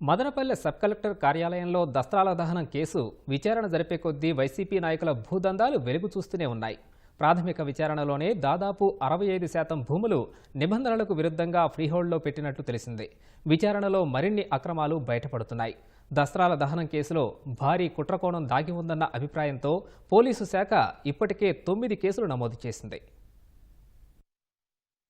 Madanapalle sub collector కార్యాలయంలో దస్త్రాల దహనం case విచారణ జరిపే కొద్దీ వైసీపీ నాయకుల భూదందాలు వెలుగు చూస్తూనే ఉన్నాయి. ప్రాథమిక విచారణలోనే దాదాపు అరవై ఐదు శాతం భూములు నిబంధనలకు విరుద్ధంగా ఫ్రీహోల్డ్లో పెట్టినట్లు తెలిసింది. విచారణలో మరిన్ని అక్రమాలు బయటపడుతున్నాయి. దస్త్రాల దహనం కేసులో భారీ కుట్రకోణం దాగి ఉందన్న అభిప్రాయంతో పోలీసు శాఖ ఇప్పటికే తొమ్మిది కేసులు నమోదు చేసింది.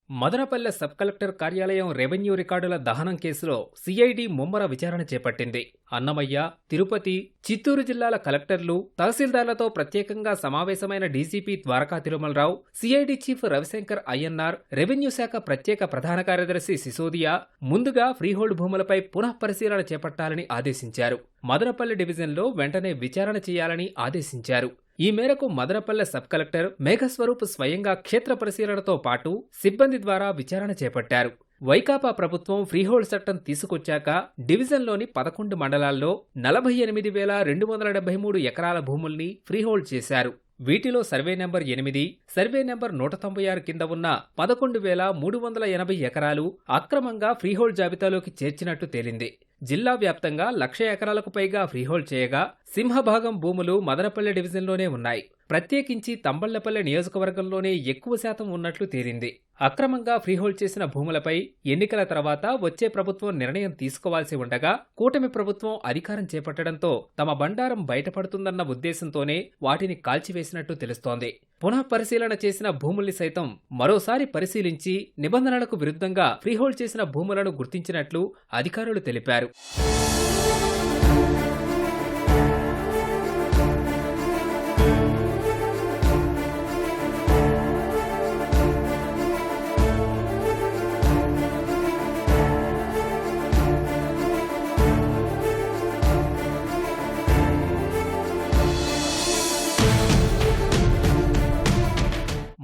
మదనపల్లె సబ్ కలెక్టర్ కార్యాలయం రెవెన్యూ రికార్డుల దహనం కేసులో సిఐడి ముమ్మర విచారణ చేపట్టింది. అన్నమయ్య తిరుపతి చిత్తూరు జిల్లాల కలెక్టర్లు తహసీల్దార్లతో ప్రత్యేకంగా సమావేశమైన DCP Dwaraka Tirumala Rao CID chief Ravi Shankar Ayyannar revenue శాఖ ప్రత్యేక ప్రధాన కార్యదర్శి సిసోదియా ముందుగా ఫ్రీహోల్డ్ భూములపై పునః పరిశీలన చేపట్టాలని ఆదేశించారు. మదనపల్లి డివిజన్లో వెంటనే విచారణ చేయాలని ఆదేశించారు. ఈ మేరకు మదనపల్లె సబ్ కలెక్టర్ మేఘస్వరూప్ స్వయంగా క్షేత్ర పరిశీలనతో పాటు సిబ్బంది ద్వారా విచారణ చేపట్టారు. వైకాపా ప్రభుత్వం ఫ్రీహోల్డ్ చట్టం తీసుకొచ్చాక డివిజన్లోని పదకొండు మండలాల్లో నలభై ఎనిమిది వేల రెండు వందల డెబ్బై మూడు ఎకరాల భూముల్ని ఫ్రీహోల్డ్ చేశారు. వీటిలో సర్వే నెంబర్ ఎనిమిది సర్వే నెంబర్ నూట తొంభై ఆరు కింద ఉన్న పదకొండు వేల మూడు వందల ఎనభై ఎకరాలు అక్రమంగా ఫ్రీహోల్డ్ జాబితాలోకి చేర్చినట్టు తేలింది. జిల్లా వ్యాప్తంగా లక్ష ఎకరాలకు పైగా ఫ్రీహోల్డ్ చేయగా సింహభాగం భూములు మదనపల్లె డివిజన్లోనే ఉన్నాయి. ప్రత్యేకించి తంబళ్ళపల్లె నియోజకవర్గంలోనే ఎక్కువ శాతం ఉన్నట్లు తేలింది. అక్రమంగా ఫ్రీహోల్డ్ చేసిన భూములపై ఎన్నికల తర్వాత వచ్చే ప్రభుత్వం నిర్ణయం తీసుకోవాల్సి ఉండగా కూటమి ప్రభుత్వం అధికారం చేపట్టడంతో తమ బండారం బయటపడుతుందన్న ఉద్దేశంతోనే వాటిని కాల్చివేసినట్టు తెలుస్తోంది. పునః పరిశీలన చేసిన భూముల్ని సైతం మరోసారి పరిశీలించి నిబంధనలకు విరుద్ధంగా ఫ్రీహోల్డ్ చేసిన భూములను గుర్తించినట్లు అధికారులు తెలిపారు.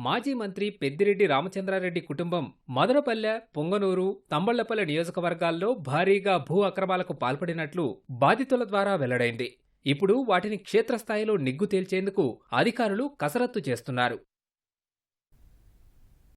మాజీ మంత్రి పెద్దిరెడ్డి రామచంద్రారెడ్డి కుటుంబం మదనపల్లె పొంగనూరు తంబళ్ళపల్లె నియోజకవర్గాల్లో భారీగా భూ అక్రమాలకు పాల్పడినట్లు బాధితుల ద్వారా వెల్లడైంది. ఇప్పుడు వాటిని క్షేత్రస్థాయిలో నిగ్గు తేల్చేందుకు అధికారులు కసరత్తు చేస్తున్నారు.